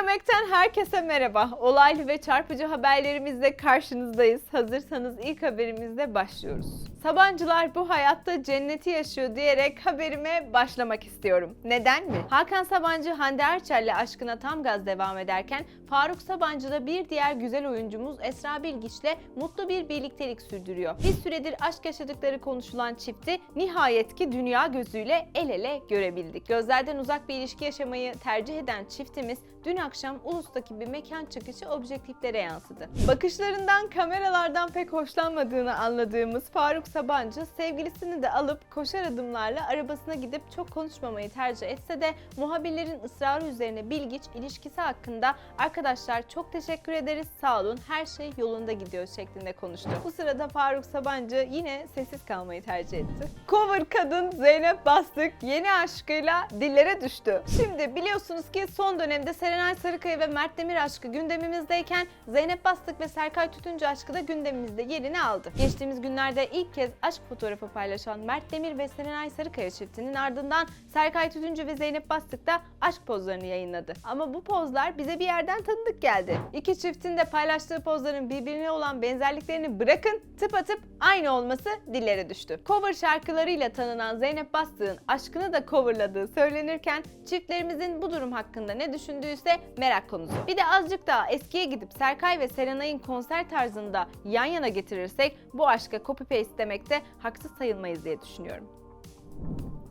Megamek'ten herkese merhaba. Olaylı ve çarpıcı haberlerimizle karşınızdayız. Hazırsanız ilk haberimizle başlıyoruz. Sabancılar bu hayatta cenneti yaşıyor diyerek haberime başlamak istiyorum. Neden mi? Hakan Sabancı Hande Erçel'le aşkına tam gaz devam ederken Faruk Sabancı da bir diğer güzel oyuncumuz Esra Bilgiç'le mutlu bir birliktelik sürdürüyor. Bir süredir aşk yaşadıkları konuşulan çifti nihayet ki dünya gözüyle el ele görebildik. Gözlerden uzak bir ilişki yaşamayı tercih eden çiftimiz dün akşam Ulus'taki bir mekan çıkışı objektiflere yansıdı. Bakışlarından kameralardan pek hoşlanmadığını anladığımız Faruk Sabancı sevgilisini de alıp koşar adımlarla arabasına gidip çok konuşmamayı tercih etse de muhabirlerin ısrarı üzerine Bilgiç ilişkisi hakkında arkadaşlar çok teşekkür ederiz sağ olun her şey yolunda gidiyor şeklinde konuştu. Bu sırada Faruk Sabancı yine sessiz kalmayı tercih etti. Cover kadın Zeynep Bastık yeni aşkıyla dillere düştü. Şimdi biliyorsunuz ki son dönemde Serenay Sarıkaya ve Mert Demir aşkı gündemimizdeyken Zeynep Bastık ve Serkay Tütüncü aşkı da gündemimizde yerini aldı. Geçtiğimiz günlerde ilk kez aşk fotoğrafı paylaşan Mert Demir ve Serenay Sarıkaya çiftinin ardından Serkay Tütüncü ve Zeynep Bastık da aşk pozlarını yayınladı. Ama bu pozlar bize bir yerden tanıdık geldi. İki çiftin de paylaştığı pozların birbirine olan benzerliklerini bırakın tıpatıp aynı olması dillere düştü. Cover şarkılarıyla tanınan Zeynep Bastık'ın aşkını da coverladığı söylenirken çiftlerimizin bu durum hakkında ne düşündüğüyse merak konusu. Bir de azıcık daha eskiye gidip Serkay ve Serenay'ın konser tarzında yan yana getirirsek bu aşka copy paste demekte haksız sayılmayız diye düşünüyorum.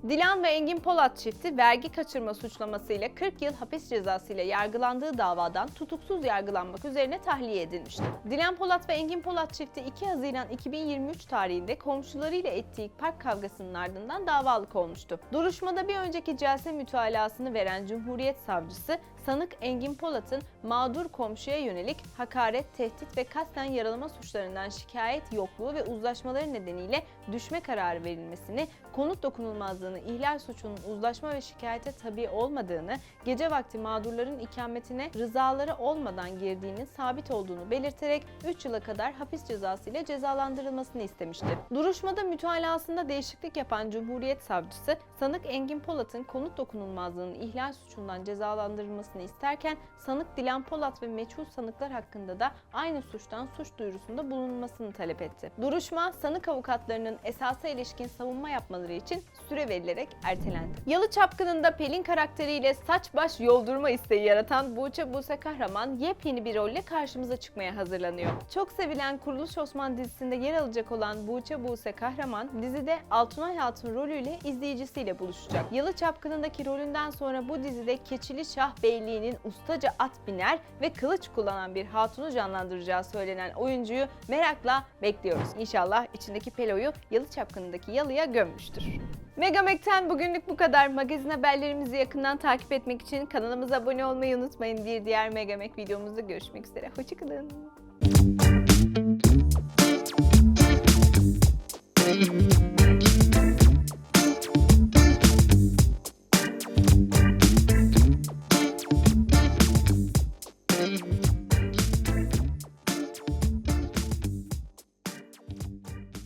Dilan ve Engin Polat çifti vergi kaçırma suçlamasıyla 40 yıl hapis cezası ile yargılandığı davadan tutuksuz yargılanmak üzerine tahliye edilmişti. Dilan Polat ve Engin Polat çifti 2 Haziran 2023 tarihinde komşularıyla ettiği park kavgasının ardından davalık olmuştu. Duruşmada bir önceki celse mütalasını veren Cumhuriyet Savcısı sanık Engin Polat'ın mağdur komşuya yönelik hakaret, tehdit ve kasten yaralama suçlarından şikayet yokluğu ve uzlaşmaları nedeniyle düşme kararı verilmesini, konut dokunulmazlığını ihlal suçunun uzlaşma ve şikayete tabi olmadığını, gece vakti mağdurların ikametine rızaları olmadan girdiğinin sabit olduğunu belirterek 3 yıla kadar hapis cezası ile cezalandırılmasını istemişti. Duruşmada mütalasında değişiklik yapan Cumhuriyet Savcısı, sanık Engin Polat'ın konut dokunulmazlığının ihlal suçundan cezalandırılmasını isterken sanık Dilan Polat ve meçhul sanıklar hakkında da aynı suçtan suç duyurusunda bulunmasını talep etti. Duruşma sanık avukatlarının esasa ilişkin savunma yapmaları için süre verilerek ertelendi. Yalı Çapkını'nda Pelin karakteriyle saç baş yoldurma isteği yaratan Buğçe Buse Kahraman yepyeni bir rolle karşımıza çıkmaya hazırlanıyor. Çok sevilen Kuruluş Osman dizisinde yer alacak olan Buğçe Buse Kahraman dizide Altunay Hatun rolüyle izleyicisiyle buluşacak. Yalı Çapkını'ndaki rolünden sonra bu dizide Keçili Şah Beyliği'nin ustaca at biner ve kılıç kullanan bir hatunu canlandıracağı söylenen oyuncuyu merakla bekliyoruz. İnşallah içindeki peloyu Yalı Çapkını'ndaki yalıya gömmüştür. Megamek'ten bugünlük bu kadar. Magazin haberlerimizi yakından takip etmek için kanalımıza abone olmayı unutmayın. Bir diğer Megamek videomuzda görüşmek üzere. Hoşçakalın. You.